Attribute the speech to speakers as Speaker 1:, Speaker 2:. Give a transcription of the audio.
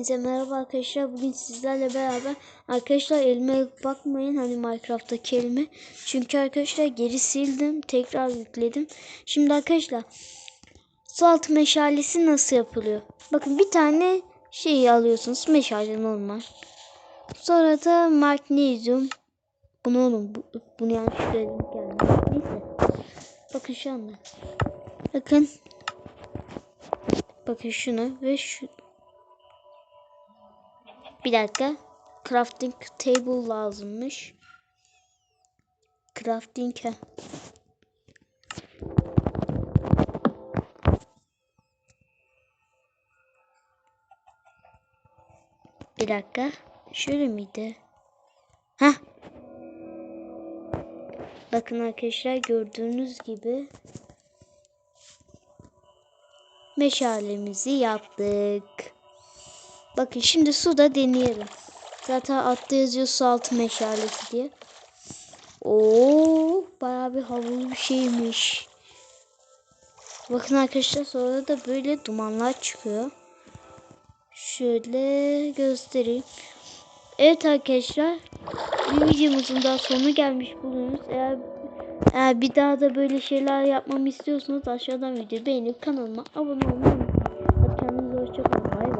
Speaker 1: Hepinize merhaba arkadaşlar. Bugün sizlerle beraber arkadaşlar elime bakmayın hani Minecraft'taki elime. Çünkü arkadaşlar geri sildim. Tekrar yükledim. Şimdi arkadaşlar su altı meşalesi nasıl yapılıyor? Bakın bir tane şey alıyorsunuz. Meşale normal. Sonra da magnezyum. Bunu oğlum bu, bunu yanlış söyledim yani. Neyse. Bakın şu anda. Bakın. Bakın şunu ve şu bir dakika. Crafting table lazımmış. Crafting he. Bir dakika. Şöyle miydi? Ha. Bakın arkadaşlar gördüğünüz gibi meşalemizi yaptık. Bakın şimdi suda deneyelim. Zaten altta yazıyor su altı meşalesi diye. Oo, bayağı bir havalı bir şeymiş. Bakın arkadaşlar sonra da böyle dumanlar çıkıyor. Şöyle göstereyim. Evet arkadaşlar. Bir videomuzun daha sonu gelmiş bulunuyoruz. Eğer, eğer bir daha da böyle şeyler yapmamı istiyorsanız aşağıdan videoyu beğenip kanalıma abone olmayı unutmayın. Hadi kendinize hoşçakalın.